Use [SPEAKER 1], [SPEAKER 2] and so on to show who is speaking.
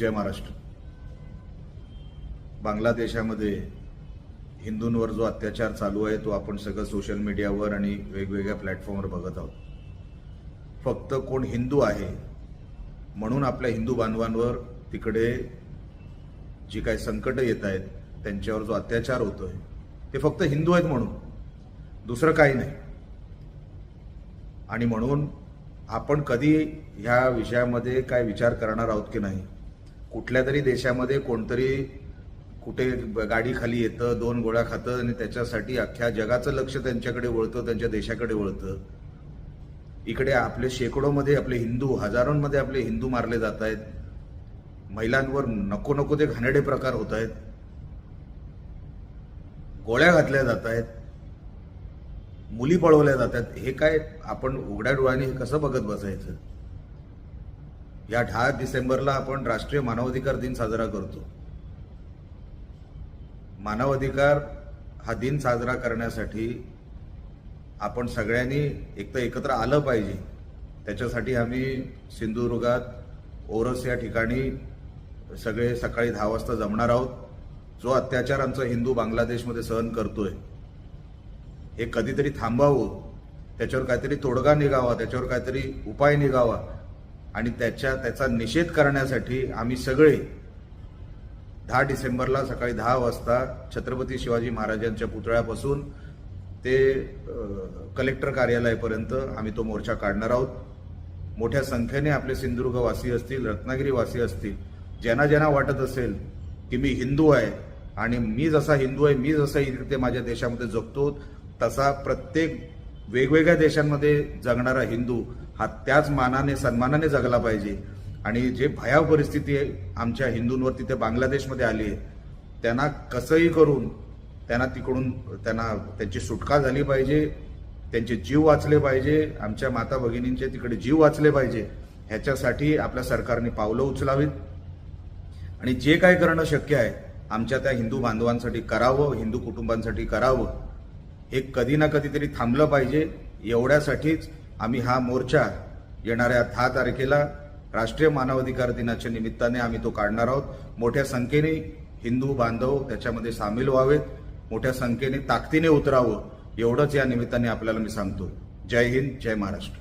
[SPEAKER 1] जय महाराष्ट्र. बांगलादेशामध्ये हिंदूंवर जो अत्याचार चालू आहे तो आपण सगळं सोशल मीडियावर आणि वेगवेगळ्या प्लॅटफॉर्मवर बघत आहोत. फक्त कोण हिंदू आहे म्हणून आपल्या हिंदू बांधवांवर तिकडे जी काही संकट येत आहेत त्यांच्यावर जो अत्याचार होतो आहे ते फक्त हिंदू आहेत म्हणून. दुसरं काही नाही. आणि म्हणून आपण कधी ह्या विषयामध्ये काय विचार करणार आहोत की नाही कुठल्या तरी देशामध्ये कोणतरी कुठे गाडी खाली येतं दोन गोळ्या खातं आणि त्याच्यासाठी अख्ख्या जगाचं लक्ष त्यांच्याकडे वळतं त्यांच्या देशाकडे वळतं. इकडे आपले शेकडोमध्ये आपले हिंदू हजारोंमध्ये आपले हिंदू मारले जात आहेत. महिलांवर नको नको ते घाणेरडे प्रकार होत आहेत. गोळ्या घातल्या जात आहेत. मुली पळवल्या जातात हे काय आपण उघड्या डोळ्याने हे कसं बघत बसायचं? या दहा डिसेंबरला आपण राष्ट्रीय मानवाधिकार दिन साजरा करतो. मानवाधिकार हा दिन साजरा करण्यासाठी आपण सगळ्यांनी एक तर एकत्र आलं पाहिजे. त्याच्यासाठी आम्ही सिंधुदुर्गात ओरस या ठिकाणी सगळे सकाळी दहा वाजता जमणार आहोत. जो अत्याचार आमचा हिंदू बांगलादेशमध्ये सहन करतोय हे कधीतरी थांबावं त्याच्यावर काहीतरी तोडगा निघावा त्याच्यावर काहीतरी उपाय निघावा आणि त्याच्या त्याचा निषेध करण्यासाठी आम्ही सगळे दहा डिसेंबरला सकाळी दहा वाजता छत्रपती शिवाजी महाराजांच्या पुतळ्यापासून ते कलेक्टर कार्यालयापर्यंत आम्ही तो मोर्चा काढणार आहोत. मोठ्या संख्येने आपले सिंधुदुर्ग वासी असतील रत्नागिरी वासी असतील ज्यांना ज्यांना वाटत असेल की मी हिंदू आहे आणि मी जसा हिंदू आहे मी जसा इथे माझ्या देशामध्ये जगतो तसा प्रत्येक वेगवेगळ्या देशांमध्ये जगणारा हिंदू हा त्याच मानाने सन्मानाने जगला पाहिजे. आणि जे भयाव परिस्थिती आहे आमच्या हिंदूंवर तिथे बांगलादेशमध्ये आली आहे त्यांना कसंही करून त्यांना तिकडून त्यांना त्यांची सुटका झाली पाहिजे त्यांचे जीव वाचले पाहिजे आमच्या माता भगिनींचे तिकडे जीव वाचले पाहिजे ह्याच्यासाठी आपल्या सरकारने पावलं उचलावीत. आणि जे काय करणं शक्य आहे आमच्या त्या हिंदू बांधवांसाठी करावं हिंदू कुटुंबांसाठी करावं हे कधी ना कधीतरी थांबलं पाहिजे. एवढ्यासाठीच आम्ही हा मोर्चा येणाऱ्या दहा तारखेला राष्ट्रीय मानवाधिकार दिनाच्या निमित्ताने आम्ही तो काढणार आहोत. मोठ्या संख्येने हिंदू बांधव त्याच्यामध्ये सामील व्हावेत. मोठ्या संख्येने ताकदीने उतरावं एवढंच या निमित्ताने आपल्याला मी सांगतो. जय हिंद जय महाराष्ट्र.